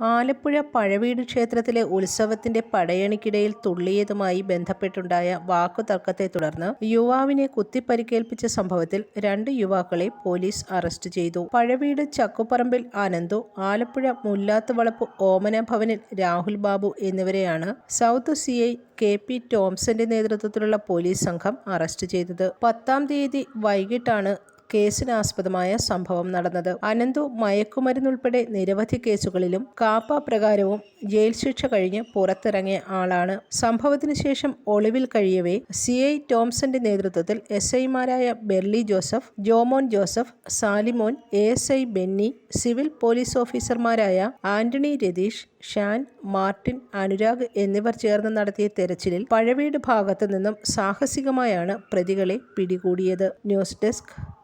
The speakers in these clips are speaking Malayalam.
ആലപ്പുഴ പഴവീട് ക്ഷേത്രത്തിലെ ഉത്സവത്തിന്റെ പടയണിക്കിടയിൽ തുള്ളിയതുമായി ബന്ധപ്പെട്ടുണ്ടായ വാക്കുതർക്കത്തെ തുടർന്ന് യുവാവിനെ കുത്തിപ്പരിക്കേൽപ്പിച്ച സംഭവത്തിൽ രണ്ട് യുവാക്കളെ പോലീസ് അറസ്റ്റ് ചെയ്തു. പഴവീട് ചക്കുപറമ്പിൽ ആനന്ദു ആലപ്പുഴ മുല്ലാത്തുവളപ്പ് ഓമന ഭവനിൽ രാഹുൽ ബാബു എന്നിവരെയാണ് south C I K P ടോംസന്റെ നേതൃത്വത്തിലുള്ള പോലീസ് സംഘം അറസ്റ്റ് ചെയ്തത്. പത്താം തീയതി വൈകിട്ടാണ് കേസിനാസ്പദമായ സംഭവം നടന്നത്. അനന്തു മയക്കുമരുന്നുൾപ്പെടെ നിരവധി കേസുകളിലും കാപ്പ പ്രകാരവും ജയിൽ ശിക്ഷ കഴിഞ്ഞ് പുറത്തിറങ്ങിയ ആളാണ്. സംഭവത്തിന് ശേഷം ഒളിവിൽ കഴിയവേ സി. ഐ. ടോംസന്റെ നേതൃത്വത്തിൽ എസ്. ഐമാരായ Berly Joseph Jomon Joseph Salimon A. S. I. Benny civil police ഓഫീസർമാരായ ആന്റണി രതീഷ് ഷാൻ മാർട്ടിൻ അനുരാഗ് എന്നിവർ ചേർന്ന് നടത്തിയ തെരച്ചിലിൽ പഴവീട് ഭാഗത്തു നിന്നും സാഹസികമായാണ് പ്രതികളെ പിടികൂടിയത്. News desk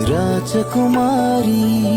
राजकुमारी